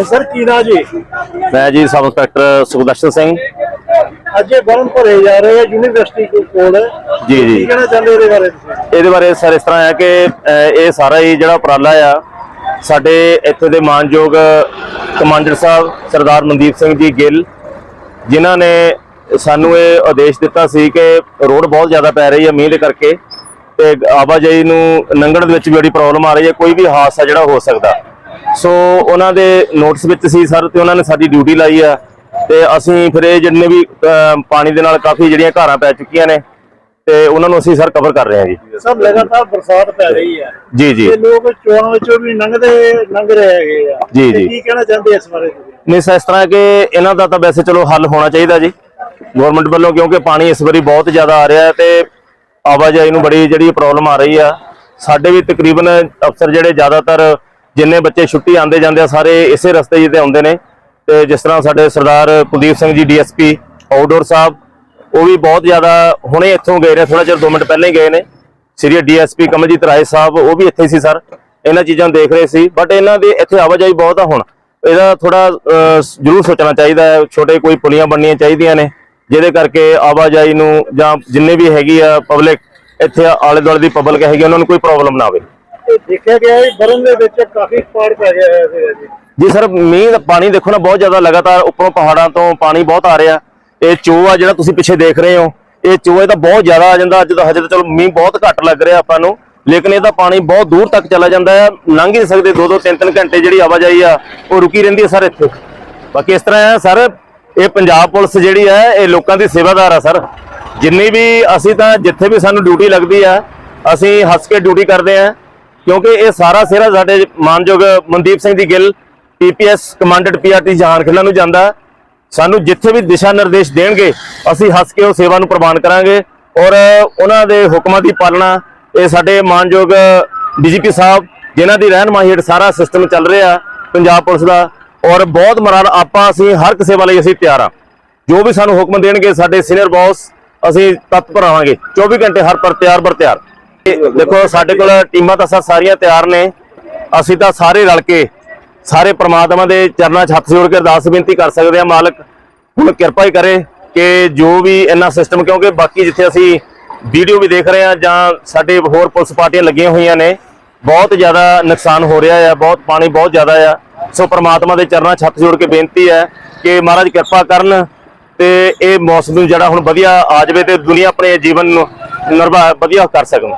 Sir ਕੀ ਨਾਂ ਜੀ? ਮੈਂ ਜੀ ਸਬ ਇੰਸਪੈਕਟਰ ਸੁਖਦਰਸ਼ਨ ਸਿੰਘ। ਅੱਜ ਇਹ ਬਰਨ ਭਰੇ ਜਾ ਰਹੇ ਆ ਯੂਨੀਵਰਸਿਟੀ ਕੋਲ ਜੀ, ਜੀ। ਕੀ ਕਹਿਣਾ ਚਾਹੁੰਦੇ ਇਹਦੇ ਬਾਰੇ ਇਹਦੇ ਬਾਰੇ ਸਰ ਇਸ ਤਰ੍ਹਾਂ ਹੈ ਕਿ ਅਹ, ਇਹ ਸਾਰਾ ਹੀ ਜਿਹੜਾ ਉਪਰਾਲਾ ਆ ਸਾਡੇ ਇੱਥੇ ਦੇ ਮਾਨਯੋਗ ਕਮਾਂਡਰ ਸਾਹਿਬ ਸਰਦਾਰ ਮਨਦੀਪ ਸਿੰਘ ਜੀ ਗਿੱਲ ਜਿਨ੍ਹਾਂ ਨੇ ਸਾਨੂੰ ਇਹ ਆਦੇਸ਼ ਦਿੱਤਾ ਸੀ ਕਿ ਰੋਡ ਬਹੁਤ ਜ਼ਿਆਦਾ ਪੈ ਰਹੀ ਹੈ ਮੀਂਹ ਦੇ ਕਰਕੇ ਤੇ ਆਵਾਜਾਈ ਨੂੰ ਲੰਘਣ ਦੇ ਵਿੱਚ ਵੀ ਬੜੀ ਪ੍ਰੋਬਲਮ ਆ ਰਹੀ ਹੈ ਕੋਈ ਵੀ ਹਾਦਸਾ ਜਿਹੜਾ ਹੋ ਸਕਦਾ। ਸੋ ਉਹਨਾਂ ਦੇ ਨੋਟਿਸ ਵਿੱਚ ਸੀ ਸਰ ਤੇ ਉਹਨਾਂ ਨੇ ਸਾਡੀ ਡਿਊਟੀ ਲਾਈ ਆ। ਤੇ ਅਸੀਂ ਫਿਰ ਇਹ ਜਿੰਨੇ ਵੀ ਅਹ, ਪਾਣੀ ਦੇ ਨਾਲ ਕਾਫੀ ਜਿਹੜੀਆਂ ਘਾਰਾਂ ਪੈ ਚੁੱਕੀਆਂ ਨੇ ਤੇ ਉਹਨਾਂ ਨੂੰ ਅਸੀਂ ਸਰ ਕਵਰ ਕਰ ਰਹੇ ਹਾਂ ਜੀ। ਸਭ ਲਗਾਤਾਰ ਬਰਸਾਤ ਪੈ ਰਹੀ ਹੈ ਜੀ ਜੀ। ਤੇ ਲੋਕ ਚੋਣਾਂ ਵਿੱਚੋਂ ਵੀ ਲੰਘਦੇ ਲੰਘ ਰਹੇ ਹੈਗੇ ਆ। ਜੀ, ਤੇ ਜੀ। ਕੀ ਕਹਿਣਾ ਚਾਹੁੰਦੇ ਇਸ ਬਾਰੇ ਤੁਸੀਂ? ਨਹੀਂ ਸਰ ਇਸ ਤਰ੍ਹਾਂ ਕਿ ਇਹਨਾਂ ਦਾ ਤਾਂ ਵੈਸੇ ਚਲੋ ਹੱਲ ਹੋਣਾ ਚਾਹੀਦਾ ਜੀ। ਗਵਰਨਮੈਂਟ ਵੱਲੋਂ ਕਿਉਂਕਿ ਪਾਣੀ ਇਸ ਵਾਰੀ ਬਹੁਤ ਜ਼ਿਆਦਾ ਆ ਰਿਹਾ ਹੈ ਤੇ ਆਵਾਜਾਈ ਨੂੰ ਬੜੀ ਜਿਹੜੀ ਪ੍ਰੋਬਲਮ ਆ ਰਹੀ ਆ। ਸਾਡੇ ਵੀ ਤਕਰੀਬਨ ਅਫਸਰ ਜਿਹੜੇ ਜ਼ਿਆਦਾਤਰ ਜਿੰਨੇ ਬੱਚੇ ਛੁੱਟੀ ਆਉਂਦੇ ਜਾਂਦੇ ਆ, ਸਾਰੇ ਇਸੇ ਰਸਤੇ ਜਿਹਦੇ ਆਉਂਦੇ ਨੇ। ਤੇ ਜਿਸ ਤਰ੍ਹਾਂ ਸਾਡੇ ਸਰਦਾਰ ਕੁਲਦੀਪ ਸਿੰਘ ਜੀ ਡੀਐਸਪੀ ਆਊਟਡੋਰ ਸਾਹਿਬ, ਉਹ ਵੀ ਬਹੁਤ ਜ਼ਿਆਦਾ ਹੁਣੇ ਇੱਥੋਂ ਗਏ ਨੇ ਥੋੜਾ ਚਿਰ 2 ਮਿੰਟ ਪਹਿਲਾਂ ਹੀ ਗਏ ਨੇ। ਸ੍ਰੀ ਡੀਐਸਪੀ ਕਮਲਜੀਤ ਰਾਏ ਸਾਹਿਬ, ਉਹ ਵੀ ਇੱਥੇ ਸੀ ਸਰ। ਇਹਨਾਂ ਚੀਜ਼ਾਂ ਨੂੰ ਦੇਖ ਰਹੇ ਸੀ ਬਟ ਇਹਨਾਂ ਦੇ ਇੱਥੇ ਆਵਾਜਾਈ ਬਹੁਤ ਆ ਹੁਣ। ਇਹਦਾ ਥੋੜਾ ਜ਼ਰੂਰ ਸੋਚਣਾ ਚਾਹੀਦਾ ਹੈ, ਛੋਟੇ ਕੋਈ ਪੁਲੀਆਂ ਬਣਨੀਆਂ ਚਾਹੀਦੀਆਂ ਨੇ, ਜਿਹਦੇ ਕਰਕੇ ਆਵਾਜਾਈ ਨੂੰ ਜਾਂ ਜਿੰਨੇ ਵੀ ਹੈਗੀ ਆ ਪਬਲਿਕ ਇੱਥੇ ਆਲੇ ਦੁਆਲੇ ਦੀ ਪਬਲਿਕ ਹੈਗੀ, ਉਹਨਾਂ ਨੂੰ ਕੋਈ ਪ੍ਰੋਬਲਮ ਨਾ ਆਵੇ। ਇਹ ਦੇਖਿਆ ਗਿਆ ਹੈ, ਬਰਨ ਦੇ ਵਿੱਚ ਕਾਫੀ ਪਾੜ ਪੈ ਗਿਆ ਹੈ ਇਹਦੇ ਵਿੱਚ। ਜੀ ਸਰ, ਮੀਂਹ ਦਾ ਪਾਣੀ ਦੇਖੋ ਨਾ, ਬਹੁਤ ਜ਼ਿਆਦਾ ਲਗਾਤਾਰ ਉੱਪਰੋਂ ਪਹਾੜਾਂ ਤੋਂ ਪਾਣੀ ਬਹੁਤ ਆ ਰਿਹਾ। ਇਹ ਚੋਅ ਆ ਜਿਹੜਾ ਤੁਸੀਂ ਪਿੱਛੇ ਦੇਖ ਰਹੇ ਹੋ, ਇਹ ਚੋਏ ਤਾਂ ਬਹੁਤ ਜ਼ਿਆਦਾ ਆ ਜਾਂਦਾ, ਅੱਜ ਤਾਂ ਹਜੇ ਤਾਂ ਚਲੋ ਮੀਂਹ ਬਹੁਤ ਘੱਟ ਲੱਗ ਰਿਹਾ ਆਪਾਂ ਨੂੰ, ਲੇਕਿਨ ਇਹਦਾ ਪਾਣੀ ਬਹੁਤ ਦੂਰ ਤੱਕ ਚਲਾ ਜਾਂਦਾ ਹੈ ਲੰਘ ਹੀ ਨਹੀਂ ਸਕਦੇ ਦੋ ਦੋ ਤਿੰਨ ਤਿੰਨ ਘੰਟੇ ਜਿਹੜੀ ਆਵਾਜਾਈ ਆ, ਉਹ ਰੁਕੀ ਰਹਿੰਦੀ ਹੈ ਸਰ ਇੱਥੇ। ਬਾਕੀ ਇਸ ਤਰ੍ਹਾਂ ਹੈ ਸਰ, ਇਹ ਪੰਜਾਬ ਪੁਲਿਸ ਜਿਹੜੀ ਹੈ ਇਹ ਲੋਕਾਂ ਦੀ ਸੇਵਾਦਾਰ ਆ ਸਰ। ਜਿੰਨੀ ਵੀ ਅਸੀਂ ਤਾਂ ਜਿੱਥੇ ਵੀ ਸਾਨੂੰ ਡਿਊਟੀ ਲੱਗਦੀ ਆ, ਅਸੀਂ ਹੱਸ ਕੇ ਡਿਊਟੀ ਕਰਦੇ ਆ ਕਿਉਂਕਿ ਇਹ ਸਾਰਾ ਸਿਹਰਾ ਸਾਡੇ ਮਾਨਯੋਗ ਮਨਦੀਪ ਸਿੰਘ ਦੀ Gill PPS commandant PRT Jahan Khelan ਨੂੰ ਜਾਂਦਾ। ਸਾਨੂੰ ਜਿੱਥੇ ਵੀ ਦਿਸ਼ਾ ਨਿਰਦੇਸ਼ ਦੇਣਗੇ, ਅਸੀਂ ਹੱਸ ਕੇ ਉਹ ਸੇਵਾ ਨੂੰ ਪ੍ਰਵਾਨ ਕਰਾਂਗੇ। ਔਰ ਉਹਨਾਂ ਦੇ ਹੁਕਮਾਂ ਦੀ ਪਾਲਣਾ, ਇਹ ਸਾਡੇ ਮਾਨਯੋਗ ਡੀਜੀਪੀ ਸਾਹਿਬ, ਜਿਨ੍ਹਾਂ ਦੀ ਰਹਿਨਮਾਈ ਹੇਠ ਸਾਰਾ ਸਿਸਟਮ ਚੱਲ ਰਿਹਾ ਪੰਜਾਬ ਪੁਲਿਸ ਦਾ। ਔਰ ਬਹੁਤ ਮਰਾਲ ਆਪਾਂ ਅਸੀਂ ਹਰ ਕਿਸੇ ਵਾਲੇ ਅਸੀਂ ਤਿਆਰ ਆ ਜੋ ਵੀ ਸਾਨੂੰ ਹੁਕਮ ਦੇਣਗੇ ਸਾਡੇ ਸੀਨੀਅਰ ਬੌਸ ਅਸੀਂ ਤਤਪਰ ਰਹਾਂਗੇ 24 ਘੰਟੇ ਹਰ ਪਰ ਤਿਆਰ ਬਰ ਤਿਆਰ। ਦੇਖੋ, ਸਾਡੇ ਕੋਲ ਟੀਮਾਂ ਤਾਂ ਸਰ ਸਾਰੀਆਂ ਤਿਆਰ ਨੇ। ਅਸੀਂ ਤਾਂ ਸਾਰੇ ਰਲ ਕੇ ਸਾਰੇ ਪ੍ਰਮਾਤਮਾ ਦੇ ਚਰਨਾਂ 'ਚ ਹੱਥ ਜੋੜ ਕੇ ਅਰਦਾਸ ਬੇਨਤੀ ਕਰ ਸਕਦੇ ਆ ਮਾਲਕ। ਹੁਣ ਕਿਰਪਾ ਹੀ ਕਰੇ ਕਿ ਜੋ ਵੀ ਇਹਨਾਂ ਸਿਸਟਮ ਕਿਉਂਕਿ ਬਾਕੀ ਜਿੱਥੇ ਅਸੀਂ ਵੀਡੀਓ ਵੀ ਦੇਖ ਰਹੇ ਆ ਜਾਂ ਸਾਡੇ ਹੋਰ ਪੁਲਿਸ ਪਾਰਟੀਆਂ ਲੱਗੀਆਂ ਹੋਈਆਂ ਨੇ, ਬਹੁਤ ਜ਼ਿਆਦਾ ਨੁਕਸਾਨ ਹੋ ਰਿਹਾ ਆ, ਬਹੁਤ ਪਾਣੀ ਬਹੁਤ ਜ਼ਿਆਦਾ ਆ। ਸੋ ਪ੍ਰਮਾਤਮਾ ਦੇ ਚਰਨਾਂ 'ਚ ਹੱਥ ਜੋੜ ਕੇ ਬੇਨਤੀ ਹੈ ਕਿ ਮਹਾਰਾਜ ਕਿਰਪਾ ਕਰਨ ਤੇ ਇਹ ਮੌਸਮ ਜਿਹੜਾ ਹੁਣ ਵਧੀਆ ਆ ਜਾਵੇ ਤੇ ਦੁਨੀਆ ਆਪਣੇ ਜੀਵਨ ਨੂੰ ਨਿਰਭਾ ਵਧੀਆ ਕਰ ਸਕਣ।